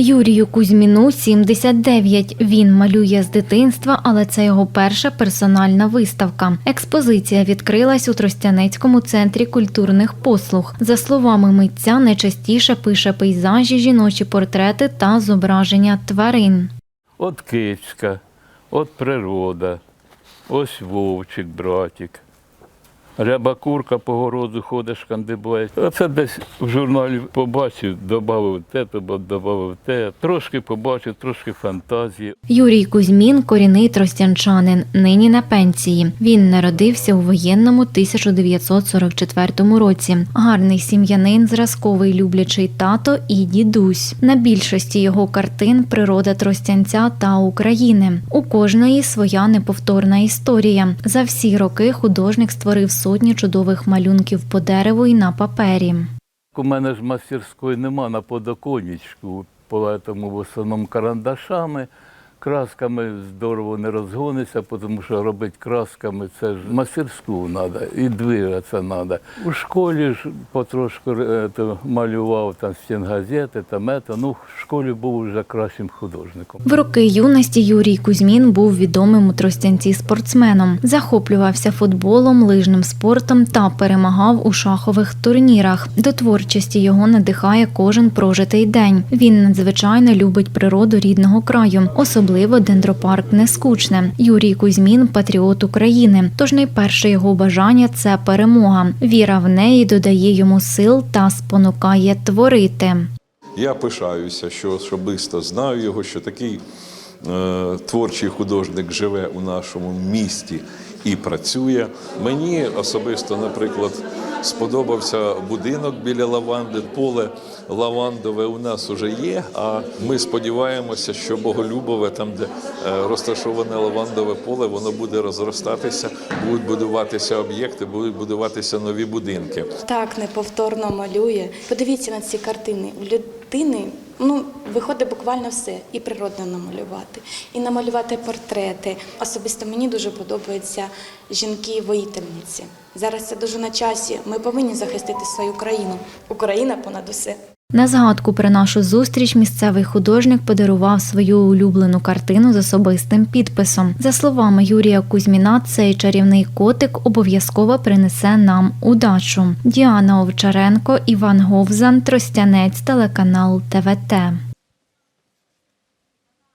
Юрію Кузьміну 79. Він малює з дитинства, але це його перша персональна виставка. Експозиція відкрилась у Тростянецькому центрі культурних послуг. За словами митця, найчастіше пише пейзажі, жіночі портрети та зображення тварин. От кицька, от природа, ось вовчик, братик. Ряба курка по городу ходиш, кандибає. Оце десь в журналі побачив, додав те, додав те. Трошки побачив, трошки фантазії. Юрій Кузьмін корінний тростянчанин, нині на пенсії. Він народився у воєнному 1944 році. Гарний сім'янин, зразковий люблячий тато і дідусь. На більшості його картин природа тростянця та України. У кожної своя неповторна історія. За всі роки художник створив сотні чудових малюнків по дереву і на папері. У мене ж мастерської нема на подоконничку, тому в основному карандашами. Красками здорово не розгониться, тому що робити красками це ж мастерську треба, і двигатися треба. У школі ж потрошку е, то, малював там стінгазети, там ето. Ну, в школі був вже кращим художником. В роки юності Юрій Кузьмін був відомим у Тростянці спортсменом. Захоплювався футболом, лижним спортом та перемагав у шахових турнірах. До творчості його надихає кожен прожитий день. Він надзвичайно любить природу рідного краю, особливо дендропарк Нескучне. Юрій Кузьмін патріот України. Тож найперше його бажання це перемога. Віра в неї додає йому сил та спонукає творити. Я пишаюся, що особисто знаю його, що такий е, творчий художник живе у нашому місті і працює. Мені особисто, наприклад, сподобався будинок біля лаванди, поле лавандове у нас вже є. А ми сподіваємося, що Боголюбове, там, де е, розташоване лавандове поле, воно буде розростатися, будуть будуватися об'єкти, будуть будуватися нові будинки. так неповторно малює. Подивіться на ці картини. В людини ну, виходить буквально все. І природно намалювати, і намалювати портрети. Особисто мені дуже подобаються жінки-воїтельниці. Зараз це дуже на часі. Ми повинні захистити свою країну. Україна понад усе. На згадку про нашу зустріч місцевий художник подарував свою улюблену картину з особистим підписом. За словами Юрія Кузьміна, цей чарівний котик обов'язково принесе нам удачу. Діана Овчаренко, Іван Говзан, Тростянець, телеканал ТВТ.